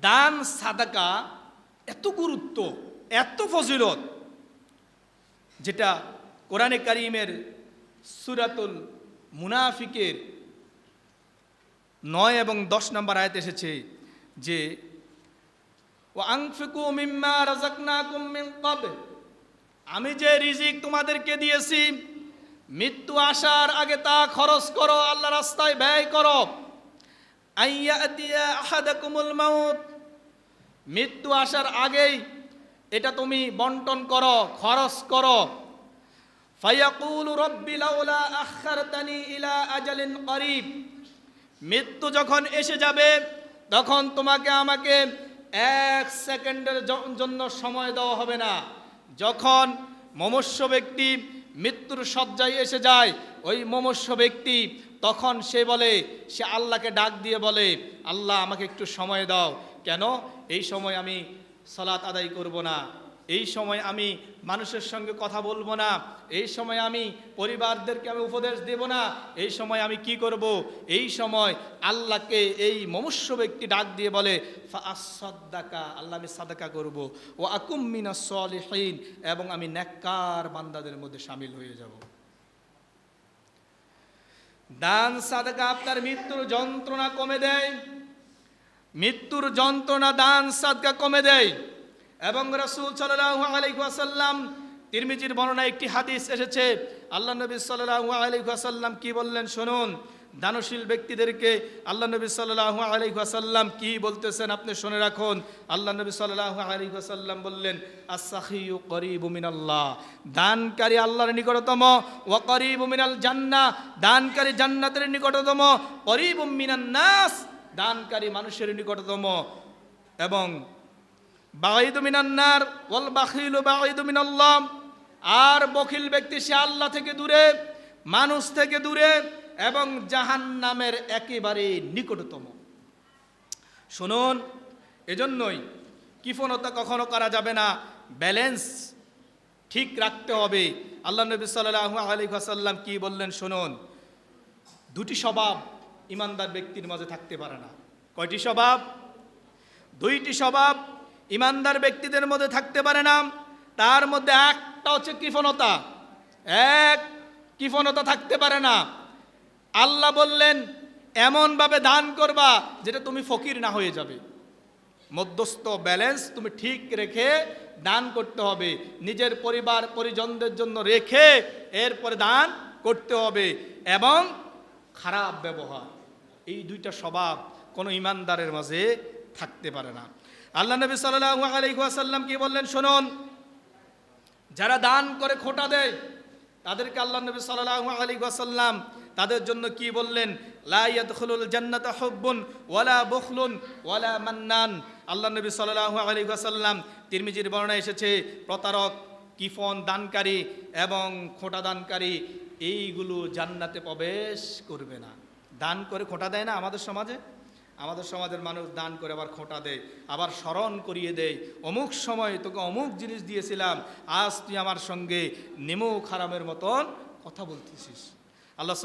দান, সাদাকা, এত গুরুত্ব, এত ফজিলত, যেটা কোরআনে কারিমের সুরাতুল মুনাফিকের নয় এবং দশ নম্বর আয়াত এসেছে যে আমি যে রিজিক তোমাদেরকে দিয়েছি, মৃত্যু আসার আগে তা খরচ করো, আল্লাহ রাস্তায় ব্যয় করো। মৃত্যু আসার আগেই এটা তুমি বন্টন করো, খরচ করো। আখারতানি ইলা আজালিন করিব। মৃত্যু যখন এসে যাবে, তখন তোমাকে আমাকে এক সেকেন্ডের জন্য সময় দেওয়া হবে না। যখন মমস্য ব্যক্তি মৃত্যুর শয্যায় এসে যায় ওই মমস্য ব্যক্তি। তখন সে বলে, সে আল্লাহকে ডাক দিয়ে বলে, আল্লাহ, আমাকে একটু সময় দাও। কেন? এই সময় আমি সলাৎ আদায় করব না। এই সময় আমি মানুষের সঙ্গে কথা বলব না। এই সময় আমি পরিবারদেরকে আমি উপদেশ দেব না। এই সময় আমি কি করব? এই সময় আল্লাহকে এই মমস্য ব্যক্তি ডাক দিয়ে বলে সদ্দাকা আল্লাহ আমি সাদাকা করব। ও আকুমিনা সলিহীন এবং আমি নেককার বান্দাদের মধ্যে সামিল হয়ে যাব। দান সাদাকা আপনার মৃত্যুর যন্ত্রণা কমে দেয়। মৃত্যুর যন্ত্রণা দান সাদকা কমে দেয়। এবং রসুল সাল্লাল্লাহু আলাইহি ওয়াসাল্লাম, তিরমিজির বর্ণনায় একটি হাদিস এসেছে। আল্লাহ নবী সাল্লাল্লাহু আলাইহি ওয়াসাল্লাম কি বললেন শুনুন। দানশীল ব্যক্তিদেরকে আল্লাহ নবী সাল্লাল্লাহু আলাইহি ওয়াসাল্লাম কি বলতেছেন আপনি শুনে রাখুন। আল্লাহ নবী সাল্লাল্লাহু আলাইহি ওয়াসাল্লাম বললেন, আস-সাখিয়ু করিবু মিনাল্লাহ। দানকারী আল্লাহর নিকটতম, ওয়া করিবু মিনাল জান্নাহ। দানকারী জান্নাতের নিকটতম, করিবু মিনান নাস। দানকারী মানুষের নিকটতম এবং বাঈদু মিনান্নার ওয়াল বাখিলু বাঈদু মিনাল্লাহ। আর বখিল ব্যক্তি সে আল্লাহ থেকে দূরে, মানুষ থেকে দূরে, এবং জাহান্নামের একেবারে নিকটতম। শুনুন, এজন্যই কিফনতা কখনো করা যাবে না। ব্যালেন্স ঠিক রাখতে হবে। আল্লাহ নবী সাল্লাল্লাহু আলাইহি ওয়াসাল্লাম কি বললেন, শুনুন। দুটি স্বভাব ইমানদার ব্যক্তির মাঝে থাকতে পারে না। কয়টি স্বভাব? দুইটি স্বভাব ইমানদার ব্যক্তিদের মধ্যে থাকতে পারে না, তার মধ্যে একটা হচ্ছে কৃপণতা। এক, কৃপণতা থাকতে পারে না। আল্লাহ বললেন, এমনভাবে দান করবা যেটা তুমি ফকির না হয়ে যাবে। মধ্যস্থ ব্যালেন্স তুমি ঠিক রেখে দান করতে হবে। নিজের পরিবার, পরিজনদের জন্য রেখে এরপরে দান করতে হবে এবং খারাপ ব্যবহার। এই দুইটা স্বভাব কোনো ইমানদারের মাঝে থাকতে পারে না। আল্লাহ নবী সাল্লাল্লাহু আলাইহি ওয়াসাল্লাম কি বললেন, শুনুন। যারা দান করে খোটা দেয়, তাদেরকে আল্লাহ নবী সাল্লাল্লাহু আলাইহি ওয়াসাল্লাম তাদের জন্য কি বললেন? লা ইয়াদখুলুল জান্নাতা হুব্বুন ওয়ালা বুখলুন ওয়ালা মান্নান। আল্লাহ নবী সাল্লাল্লাহু আলাইহি ওয়াসাল্লাম তিরমিজির বর্ণনায় এসেছে, প্রতারক, কিফন দানকারী এবং খোটা দানকারী, এইগুলো জান্নাতে প্রবেশ করবে না। দান করে খোটা দেয় না আমাদের সমাজে? আমাদের সমাজের মানুষ দান করে আবার খোঁটা দেয়, আবার স্মরণ করিয়ে দেয়। অমুক সময় তোকে অমুক জিনিস দিয়েছিলাম, আজ তুই আমার সঙ্গে নেমো খারামের মতন কথা বলতেছিস। আল্লাহ